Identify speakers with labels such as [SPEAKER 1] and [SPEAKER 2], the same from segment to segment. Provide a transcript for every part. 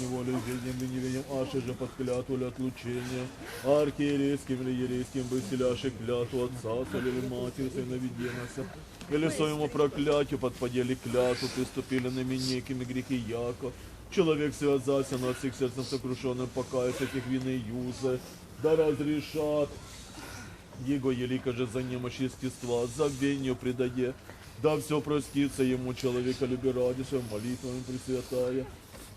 [SPEAKER 1] неволей, ведением и неведением, аше же под клятву или отлучением, архиерейским или ерейским выселяши клятву отца, соли или матери совноведенася, или своему проклятию подпадели клятву, приступили на некими грехи яко, Человек связался над всех сердцем сокрушенным, покаяться этих вины юзе, да разрешат его елика же за немощь естества, забвению предає, да все простится ему человека люби ради своим молитвами Пресвятая,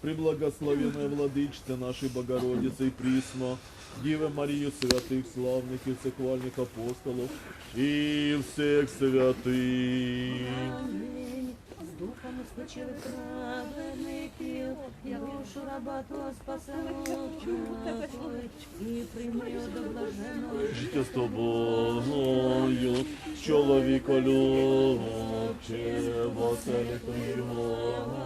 [SPEAKER 1] преблагословенная владычица нашей Богородицы и Присма, Дивы Марию святых, славных и всехвальных апостолов, и всех святых.
[SPEAKER 2] Амінь. З духом спочили праведників, я душу раба Твого спасено і прийми до блаженого
[SPEAKER 1] Життя з тобою, чоловіка любче, воселі Твоєго, Господи,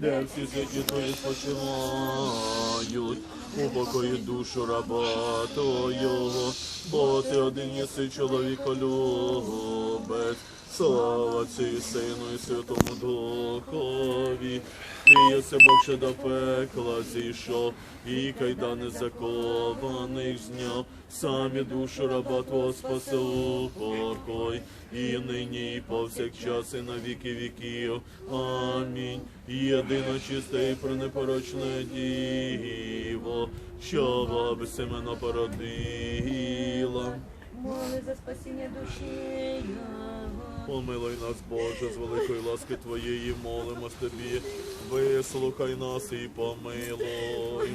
[SPEAKER 1] де всі святі Твої спочивають, упокої душу раба Твого, бо Ти один єси чоловіка любець, слава і Сину і Святому Духові, ти єси Бог, що до пекла зійшов, і кайдани закованих зняв, самі душу раба Твого спаси упокой, і нині, і повсякчас, і на віки віків. Амінь. Єдино чисте і пренепорочне діво, що баби семена породила.
[SPEAKER 2] моли за спасіння душі.
[SPEAKER 1] Помилуй нас, Боже, з великої ласки Твоєї молимось Тобі, вислухай нас і помилуй.